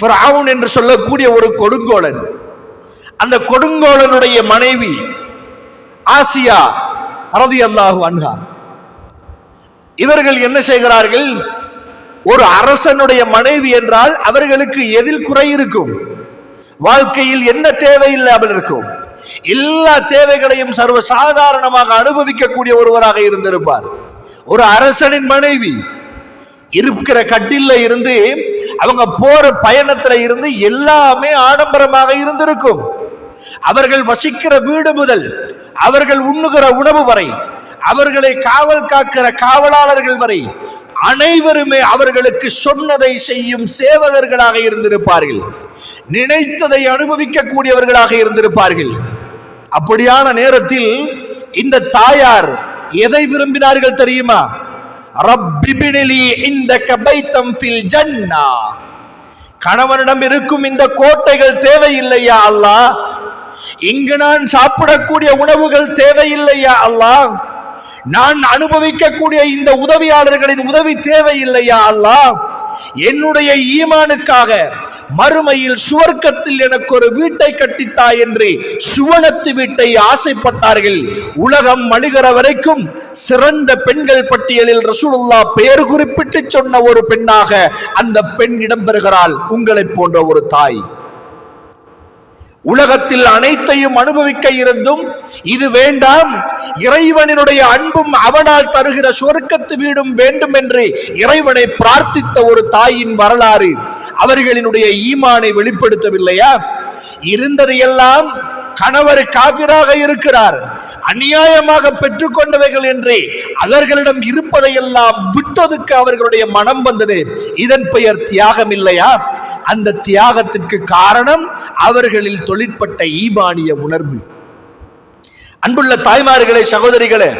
ஃபிரௌன் என்று சொல்லக்கூடிய ஒரு கொடுங்கோலன். அந்த கொடுங்கோலனுடைய மனைவி ஆசியா ரதி அல்லாஹு அன்ஹா. இவர்கள் என்ன செய்கிறார்கள்? ஒரு அரசனுடைய மனைவி என்றால் அவர்களுக்கு எதில் குறை இருக்கும்? வாழ்க்கையில் என்ன தேவை இல்லாமல் இருக்கும்? எல்லா தேவைகளையும் சர்வ சாதாரணமாக அனுபவிக்கக்கூடிய ஒருவராக இருந்திருப்பார். ஒரு அரசனின் மனைவி இருக்கிற கட்டில இருந்து அவங்க போற பயணத்துல இருந்து எல்லாமே ஆடம்பரமாக இருந்திருக்கும். அவர்கள் வசிக்கிற வீடு முதல் அவர்கள் உண்ணுகிற உணவு வரை அவர்களை காவல் காக்கிற காவலாளர்கள் வரை அனைவருமே அவர்களுக்கு சொன்னதை செய்யும் சேவகர்களாக இருந்திருப்பார்கள். நினைத்ததை அனுபவிக்கக்கூடியவர்களாக இருந்திருப்பார்கள். அப்படியான நேரத்தில் இந்த தாயார் எதை விரும்பினார்கள் தெரியுமா? ரப்பிபினிலி இந்த கபைத்தம் ஃபில் ஜன்னா. கணவனிடம் இருக்கும் இந்த கோட்டைகள் தேவையில்லையா அல்லாஹ் இங்கு நான் சாப்பிடக்கூடிய உணவுகள் தேவையில்லையா அல்லாஹ் நான் அனுபவிக்கக்கூடிய இந்த உதவியாளர்களின் உதவி தேவையில்லையா அல்லாஹ் என்னுடைய ஈமானுக்காக மறுமையில் சுவர்க்கத்தில் எனக்கு ஒரு வீட்டை கட்டித்தா என்று சுவனத்து வீட்டை ஆசைப்பட்டார்கள். உலகம் அழுகிற வரைக்கும் சிறந்த பெண்கள் பட்டியலில் ரசூலுல்லா பெயர் குறிப்பிட்டு சொன்ன ஒரு பெண்ணாக அந்த பெண் இடம்பெறுகிறாள். உங்களைப் போன்ற ஒரு தாய். உலகத்தில் அனைத்தையும் அனுபவிக்க இருந்தும் இது வேண்டாம். இறைவனினுடைய அன்பும் அவனால் தருகிற சொர்க்கத்து வீடும் வேண்டும் என்று இறைவனை பிரார்த்தித்த ஒரு தாயின் வரலாறு அவர்களினுடைய ஈமானை வெளிப்படுத்தவில்லையா? இருந்ததையெல்லாம் கணவர் காபிராக இருக்கிறார். அநியாயமாக பெற்றுக்கொண்டவைகள் என்று அவர்களிடம் இருப்பதையெல்லாம் விட்டதுக்கு அவர்களுடைய மனம் வந்தது. இதன் பெயர் தியாகம் இல்லையா அந்த தியாகத்திற்கு காரணம் அவர்களில் தொழிற்பட்ட ஈபானிய உணர்வு. அன்புள்ள தாய்மார்களே சகோதரிகளே